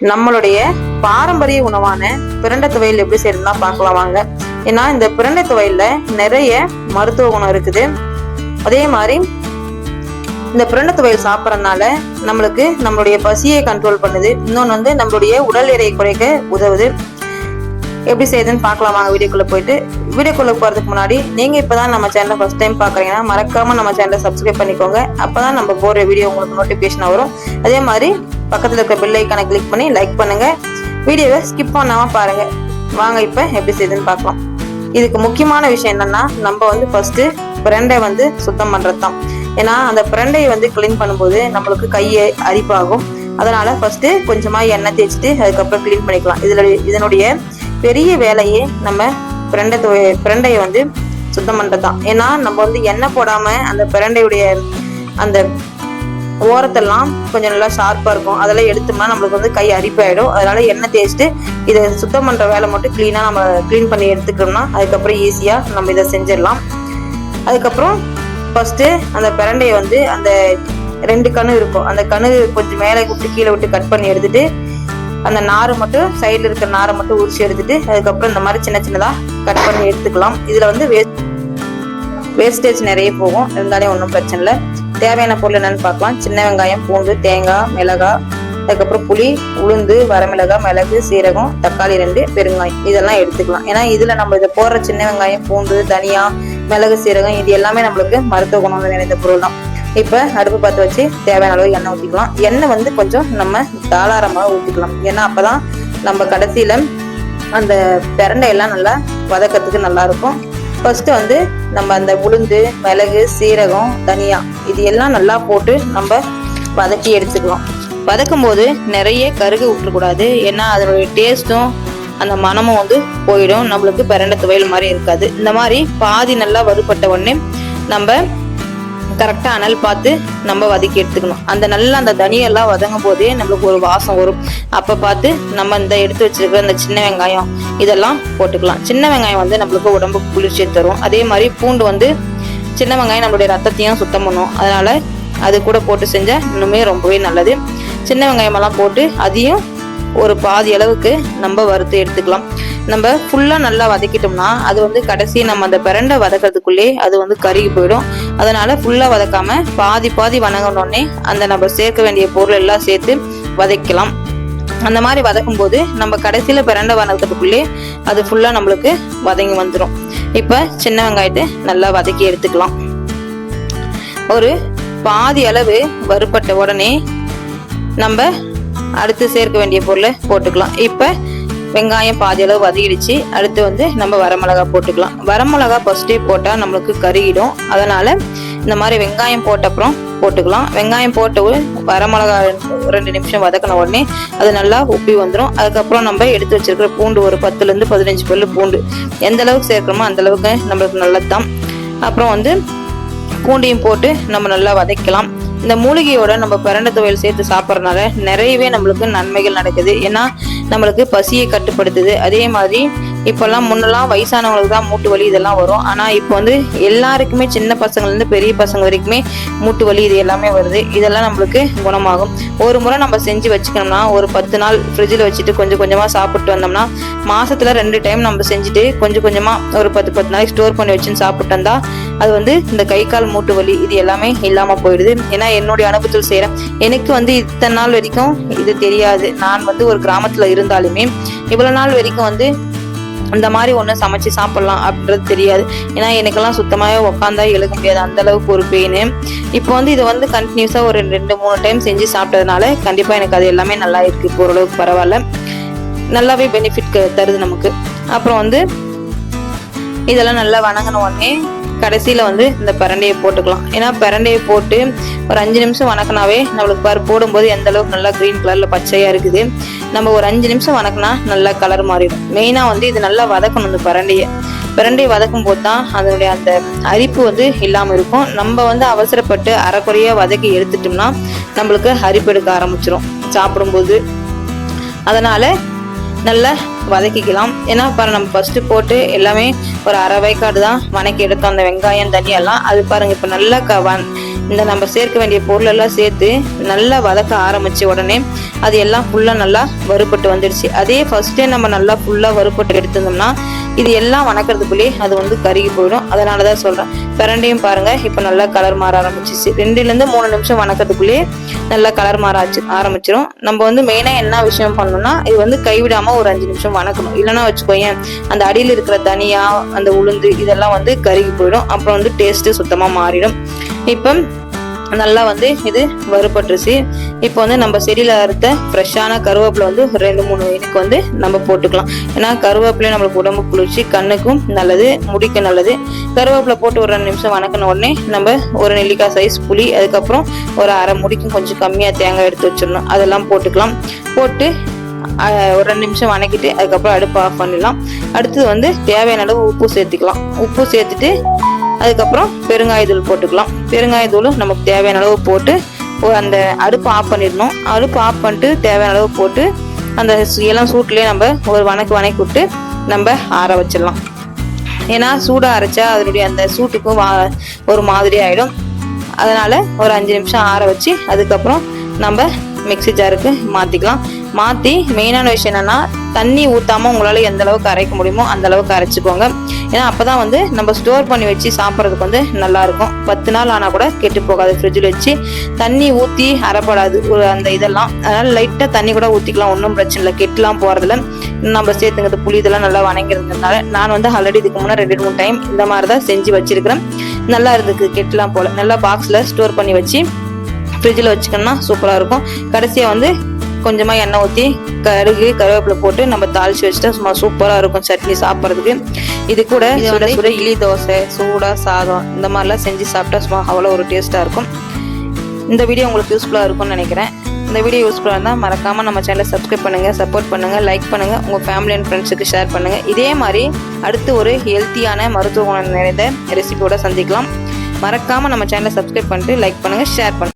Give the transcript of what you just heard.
நம்மளுடைய பாரம்பரிய உணவான பிரண்டை துவையல் எப்படி செய்யணும்னா பார்க்கலாம் வாங்க. ஏன்னா இந்த பிரண்டை துவையல்ல நிறைய மருத்துவ குணம் இருக்குது. அதே மாதிரி இந்த பிரண்டை துவையல் சாப்பிட்றதுனால நம்மளுக்கு நம்மளுடைய பசியை கண்ட்ரோல் பண்ணுது. இன்னொன்று வந்து நம்மளுடைய உடல் எடையை குறைக்க உதவுது. எப்படி செய்யுதுன்னு பார்க்கலாம் வாங்க வீடியோக்குள்ளே போயிட்டு. வீடியோக்குள்ளே போகிறதுக்கு முன்னாடி நீங்கள் இப்போ தான் நம்ம சேனலை ஃபஸ்ட் டைம் பார்க்குறீங்கன்னா மறக்காமல் நம்ம சேனலை சப்ஸ்கிரைப் பண்ணிக்கோங்க. அப்போ தான் நம்ம போடுற வீடியோ உங்களுக்கு நோட்டிஃபிகேஷனாக வரும். அதே மாதிரி பக்கத்தில் இருக்க பெல் ஐக்கானை கிளிக் பண்ணி லைக் பண்ணுங்க. வீடியோவை ஸ்கிப் பண்ணாமல் பாருங்க. வாங்க இப்போ எப்படி செய்யுதுன்னு பார்க்கலாம். இதுக்கு முக்கியமான விஷயம் என்னன்னா நம்ம வந்து ஃபர்ஸ்ட் பிரண்டை வந்து சுத்தம் பண்ணுறது தான். ஏன்னா அந்த பிரண்டையை வந்து க்ளீன் பண்ணும்போது நம்மளுக்கு கையை அரிப்பாகும். அதனால ஃபர்ஸ்ட் கொஞ்சமா எண்ணெய் தேய்ச்சிட்டு அதுக்கப்புறம் க்ளீன் பண்ணிக்கலாம். இதில் இதனுடைய பெரிய வேலையே நம்ம பிரண்டை பிரண்டையை வந்து சுத்தம் பண்ணுறது தான். ஏன்னா நம்ம வந்து எண்ணெய் போடாம அந்த பிரண்டையுடைய அந்த ஓரத்தெல்லாம் கொஞ்சம் நல்லா ஷார்ப்பாக இருக்கும். அதெல்லாம் எடுத்தோம்னா நம்மளுக்கு வந்து கை அரிப்பாயிடும். அதனால எண்ணெய் தேய்ச்சிட்டு இதை சுத்தம் பண்ணுற வேலை மட்டும் க்ளீனாக நம்ம க்ளீன் பண்ணி எடுத்துக்கிட்டோம்னா அதுக்கப்புறம் ஈஸியாக நம்ம இதை செஞ்சிடலாம். அதுக்கப்புறம் ஃபஸ்ட்டு அந்த பிரண்டையை வந்து அந்த ரெண்டு கணு இருக்கும். அந்த கணு கொஞ்சம் மேலே விட்டு கீழே விட்டு கட் பண்ணி எடுத்துட்டு அந்த நாரை மட்டும் சைடில் இருக்கிற நாரை மட்டும் உரிச்சு எடுத்துட்டு அதுக்கப்புறம் இந்த மாதிரி சின்ன சின்னதாக கட் பண்ணி எடுத்துக்கலாம். இதில் வந்து வேஸ்ட் வேஸ்டேஜ் நிறைய போகும். இருந்தாலே ஒன்றும் பிரச்சனை இல்லை. தேவையான பொருள் என்னன்னு பார்க்கலாம். சின்ன வெங்காயம் பூண்டு தேங்காய் மிளகாய் அதுக்கப்புறம் புளி உளுந்து வரமிளகாய் மிளகு சீரகம் தக்காளி ரெண்டு பெருங்காயம். இதெல்லாம் எடுத்துக்கலாம். ஏன்னா இதில் நம்ம இதை போடுற சின்ன வெங்காயம் பூண்டு தனியா மிளகு சீரகம் இது எல்லாமே நம்மளுக்கு மருத்துவ குணம் நிறைந்த பொருள் தான் இப்போ அடுப்பு பார்த்து வச்சு தேவையான அளவு எண்ணெய் ஊற்றிக்கலாம் எண்ணெய் வந்து கொஞ்சம் நம்ம தாளாரமாக ஊற்றிக்கலாம் ஏன்னா அப்பதான் நம்ம கடைசியில் அந்த பிரண்டை எல்லாம் நல்லா வதக்கறதுக்கு நல்லா ஃபஸ்ட்டு வந்து நம்ம அந்த உளுந்து மிளகு சீரகம் தனியா இது எல்லாம் நல்லா போட்டு நம்ம வதக்கி எடுத்துக்கலாம். வதக்கும் போது நிறைய கருகு விட்டுறக்கூடாது ஏன்னா அதனுடைய டேஸ்ட்டும் அந்த மணமும் வந்து போயிடும். நம்மளுக்கு பிரண்டை துவையல் மாதிரி இருக்காது. இந்த மாதிரி பாதி நல்லா வறுபட்ட உடனே நம்ம கரெக்டாக அனல் பார்த்து நம்ம வதக்கி எடுத்துக்கணும். அந்த நல்லா அந்த தனியெல்லாம் வதங்கும் போதே நம்மளுக்கு ஒரு வாசம் வரும். அப்போ பார்த்து நம்ம இந்த எடுத்து வச்சிருக்கிற இந்த சின்ன வெங்காயம் இதெல்லாம் போட்டுக்கலாம். சின்ன வெங்காயம் வந்து நம்மளுக்கு உடம்புக்கு குளிர்ச்சியை தரும். அதே மாதிரி பூண்டு வந்து சின்ன வெங்காயம் நம்மளுடைய ரத்தத்தையும் சுத்தம் பண்ணும். அதனால அது கூட போட்டு செஞ்சால் இன்னுமே ரொம்பவே நல்லது. சின்ன வெங்காயமெல்லாம் போட்டு அதையும் ஒரு பாதி அளவுக்கு நம்ம வறுத்து எடுத்துக்கலாம். நம்ம ஃபுல்லாக நல்லா வதக்கிட்டோம்னா அது வந்து கடைசி நம்ம அந்த பிரண்டை வதக்கிறதுக்குள்ளே அது வந்து கருகி போயிடும். அதனால் ஃபுல்லாக வதக்காமல் பாதி பாதி வணங்கினோடனே அந்த நம்ம சேர்க்க வேண்டிய பொருள் எல்லாம் சேர்த்து வதக்கலாம். அந்த மாதிரி வதக்கும் போது நம்ம கடைசியில் பிறண்ட வதக்கிறதுக்குள்ளே அது ஃபுல்லாக நம்மளுக்கு வதங்கி வந்துடும் இப்போ சின்ன வெங்காயத்தை நல்லா வதக்கி எடுத்துக்கலாம். ஒரு பாதி அளவு வறுபட்ட உடனே நம்ம அடுத்து சேர்க்க வேண்டிய பொருளை போட்டுக்கலாம். இப்போ வெங்காயம் பாதி அளவு வதக்கிடுச்சு. அடுத்து வந்து நம்ம வரமிளகா போட்டுக்கலாம். வரமிளகா ஃபர்ஸ்டே போட்டால் நம்மளுக்கு கருகிடும். அதனால் இந்த மாதிரி வெங்காயம் போட்ட அப்புறம் போட்டுக்கலாம். வெங்காயம் போட்ட ஒரு வரமிளகா ரெண்டு நிமிஷம் வதக்கின உடனே அது நல்லா உப்பி வந்துடும் அதுக்கப்புறம் நம்ம எடுத்து வச்சிருக்கிற பூண்டு ஒரு பத்துலேருந்து பதினஞ்சு பல்லு பூண்டு. எந்த அளவுக்கு சேர்க்குறோமோ அந்த அளவுக்கு நம்மளுக்கு நல்லது தான் அப்புறம் வந்து பூண்டையும் போட்டு நம்ம நல்லா வதக்கலாம். இந்த மூலிகையோட நம்ம பிரண்டை துவையல் சேர்த்து சாப்பிட்றதுனால நிறையவே நம்மளுக்கு நன்மைகள் நடக்குது. ஏன்னா நம்மளுக்கு பசியை கட்டுப்படுத்துது. அதே மாதிரி இப்போல்லாம் முன்னெல்லாம் வயசானவங்களுக்கு தான் மூட்டு வலி இதெல்லாம் வரும். ஆனால் இப்போ வந்து எல்லாருக்குமே சின்ன பசங்கள்லேருந்து பெரிய பசங்க வரைக்குமே மூட்டு வலி இது எல்லாமே வருது. இதெல்லாம் நம்மளுக்கு குணமாகும். ஒரு முறை நம்ம செஞ்சு வச்சுக்கணும்னா ஒரு பத்து நாள் ஃப்ரிட்ஜில் வச்சுட்டு கொஞ்சம் கொஞ்சமாக சாப்பிட்டு வந்தோம்னா மாதத்தில் ரெண்டு டைம் நம்ம செஞ்சுட்டு கொஞ்சம் கொஞ்சமாக ஒரு பத்து பத்து நாளைக்கு ஸ்டோர் பண்ணி வச்சுன்னு சாப்பிட்டு வந்தால் அது வந்து இந்த கை கால் மூட்டு வலி இது எல்லாமே இல்லாமல் போயிடுது. ஏன்னா என்னுடைய அனுபவத்தில் செய்கிறேன் எனக்கு வந்து இத்தனை நாள் வரைக்கும் இது தெரியாது. நான் வந்து ஒரு கிராமத்தில் இருந்தாலுமே இவ்வளோ நாள் வரைக்கும் வந்து இந்த மாதிரி ஒன்று சமைச்சு சாப்பிட்லாம் அப்படின்றது தெரியாது. ஏன்னா எனக்கெல்லாம் சுத்தமாகவே உட்காந்தா எழுத முடியாது. அந்த அளவுக்கு ஒரு பெயின் இப்போ வந்து இதை வந்து கண்டினியூஸாக ஒரு ரெண்டு மூணு டைம் செஞ்சு சாப்பிட்டதுனால கண்டிப்பாக எனக்கு அது எல்லாமே நல்லா இருக்கு. இப்போ ஓரளவுக்கு பரவாயில்ல. நல்லாவே பெனிஃபிட் தருது நமக்கு. அப்புறம் வந்து இதெல்லாம் நல்லா வணங்கின உடனே கடைசியில் வந்து இந்த பிரண்டையை போட்டுக்கலாம். ஏன்னா பிரண்டையை போட்டு ஒரு அஞ்சு நிமிஷம் வணக்கினாவே நம்மளுக்கு பாரு போடும்போது எந்த அளவுக்கு நல்லா க்ரீன் கலரில் பச்சையாக இருக்குது. நம்ம ஒரு அஞ்சு நிமிஷம் வணக்கினா நல்லா கலர் மாறிடும். மெயினாக வந்து இது நல்லா வதக்கணும் இந்த பிரண்டையை. பிரண்டையை வதக்கும் போது தான் அதனுடைய அந்த அரிப்பு வந்து இல்லாமல் இருக்கும். நம்ம வந்து அவசரப்பட்டு அரைக்குறையாக வதக்கி எடுத்துட்டோம்னா நம்மளுக்கு அரிப்பு எடுக்க ஆரம்பிச்சிடும் சாப்பிடும்போது. அதனால நல்லா வதக்கிக்கலாம். ஏன்னா பாரு நம்ம ஃபர்ஸ்ட் போட்டு எல்லாமே ஒரு அரை வைக்காடு தான் வணக்கி எடுத்தோம். அந்த வெங்காயம் தனியெல்லாம் அது பாருங்க இப்போ நல்லா க வந் இந்த நம்ம சேர்க்க வேண்டிய பொருள் எல்லாம் சேர்த்து நல்லா வதக்க ஆரம்பித்த உடனே அது எல்லாம் ஃபுல்லாக நல்லா வறுபட்டு வந்துடுச்சு அதே ஃபர்ஸ்டே நம்ம நல்லா ஃபுல்லாக வறுபட்டு எடுத்திருந்தோம்னா இது எல்லாம் வணக்கிறதுக்குள்ளேயே அது வந்து கருகி போயிடும். அதனால தான் சொல்கிறேன் பிரண்டையும் பாருங்கள் இப்போ நல்லா கலர் மாற ஆரம்பிச்சிச்சு. ரெண்டுலேருந்து மூணு நிமிஷம் வணக்கிறதுக்குள்ளேயே நல்லா கலர் மாற ஆச்சு ஆரம்பிச்சிடும் நம்ம வந்து மெயினாக என்ன விஷயம் பண்ணணும்னா இது வந்து கைவிடாமல் ஒரு அஞ்சு நிமிஷம் வணக்கணும். இல்லைன்னா வச்சுக்கோயேன் அந்த அடியில் இருக்கிற தனியா அந்த உளுந்து இதெல்லாம் வந்து கருகி போயிடும். அப்புறம் வந்து டேஸ்ட்டு சுத்தமாக மாறிடும். இப்போ நல்லா வந்து இது வறுபட்டுருச்சு. இப்போ வந்து நம்ம செடியில் அறுத்த ஃப்ரெஷ்ஷான கருவேப்பிலை வந்து ஒரு ரெண்டு மூணு இதுக்கு வந்து நம்ம போட்டுக்கலாம். ஏன்னா கருவேப்பிலை நம்மளுக்கு உடம்பு குளிர்ச்சி கண்ணுக்கும் நல்லது முடிக்கு நல்லது. கருவேப்பிலை போட்டு ஒரு ரெண்டு நிமிஷம் வணக்கின உடனே நம்ம ஒரு நெல்லிக்காய் சைஸ் புளி அதுக்கப்புறம் ஒரு அரை முடிக்கும் கொஞ்சம் கம்மியாக தேங்காய் எடுத்து வச்சிடணும். அதெல்லாம் போட்டுக்கலாம். போட்டு ஒரு ரெண்டு நிமிஷம் வணக்கிட்டு அதுக்கப்புறம் அடுப்பு ஆஃப் பண்ணிடலாம். அடுத்தது வந்து தேவையான அளவு உப்பு சேர்த்துக்கலாம். உப்பு சேர்த்துட்டு அதுக்கப்புறம் பெருங்காயத்தூள் போட்டுக்கலாம். பெருங்காயத்தூள் நமக்கு தேவையான அளவு போட்டு அந்த அடுப்பு ஆஃப் பண்ணிடணும். அடுப்பு ஆஃப் பண்ணிட்டு தேவையான அளவு போட்டு அந்த இளம் சூட்லேயே நம்ம ஒரு வணக்கு வணக்கி விட்டு நம்ம ஆற வச்சிடலாம். ஏன்னா சூடாக அரைச்சா அதனுடைய அந்த சூட்டுக்கும் வா ஒரு மாதிரி ஆகிடும் அதனால் ஒரு அஞ்சு நிமிஷம் ஆற வச்சு அதுக்கப்புறம் நம்ம மிக்ஸி ஜாருக்கு மாற்றிக்கலாம் மாற்றி மெயினான விஷயம் என்னென்னா தண்ணி ஊற்றாமல் உங்களால் எந்த அளவுக்கு அரைக்க முடியுமோ அந்த அளவுக்கு அரைச்சிக்கோங்க. ஏன்னா அப்போ தான் வந்து நம்ம ஸ்டோர் பண்ணி வச்சு சாப்பிட்றதுக்கு வந்து நல்லாயிருக்கும். பத்து நாள் ஆனால் கூட கெட்டு போகாது. ஃப்ரிட்ஜில் வச்சு தண்ணி ஊற்றி அரைப்படாது. ஒரு அந்த இதெல்லாம். அதனால் லைட்டாக தண்ணி கூட ஊற்றிக்கலாம் ஒன்றும் பிரச்சனை இல்லை. கெட்டுலாம் போகிறதுல நம்ம சேர்த்துங்கிறது புளி இதெல்லாம் நல்லா வணங்கிறதுனால நான் வந்து ஆல்ரெடி இதுக்கு முன்னாடி ரெண்டு மூணு டைம் இந்த மாதிரி தான் செஞ்சு வச்சிருக்கிறேன். நல்லா இருந்துக்கு கெட்டுலாம் போகல நல்லா பாக்ஸில் ஸ்டோர் பண்ணி வச்சு ஃப்ரிட்ஜில் வச்சுக்கணும்னா சூப்பராக இருக்கும். கடைசியாக வந்து கொஞ்சமாக எண்ணெய் ஊற்றி கடுகு கருவேப்பிலை போட்டு நம்ம தாளிச்சு வச்சுட்டா சும்மா சூப்பராக இருக்கும் சட்னி சாப்பிட்றதுக்கு. இது கூட சுட சுட இட்லி தோசை சூடாக சாதம் இந்த மாதிரிலாம் செஞ்சு சாப்பிட்டா சும்மா அவ்வளோ ஒரு டேஸ்ட்டாக இருக்கும். இந்த வீடியோ உங்களுக்கு யூஸ்ஃபுல்லாக இருக்கும்னு நினைக்கிறேன். இந்த வீடியோ யூஸ்ஃபுல்லாக இருந்தால் மறக்காமல் நம்ம சேனலை சப்ஸ்கிரைப் பண்ணுங்கள் சப்போர்ட் பண்ணுங்கள் லைக் பண்ணுங்கள் உங்கள் ஃபேமிலி அண்ட் ஃப்ரெண்ட்ஸுக்கு ஷேர் பண்ணுங்கள் இதே மாதிரி அடுத்து ஒரு ஹெல்த்தியான மருத்துவ குணம் நிறைந்த ரெசிபியோட சந்திக்கலாம். மறக்காமல் நம்ம சேனலை சப்ஸ்கிரைப் பண்ணிட்டு லைக் பண்ணுங்கள் ஷேர் பண்ணுங்கள்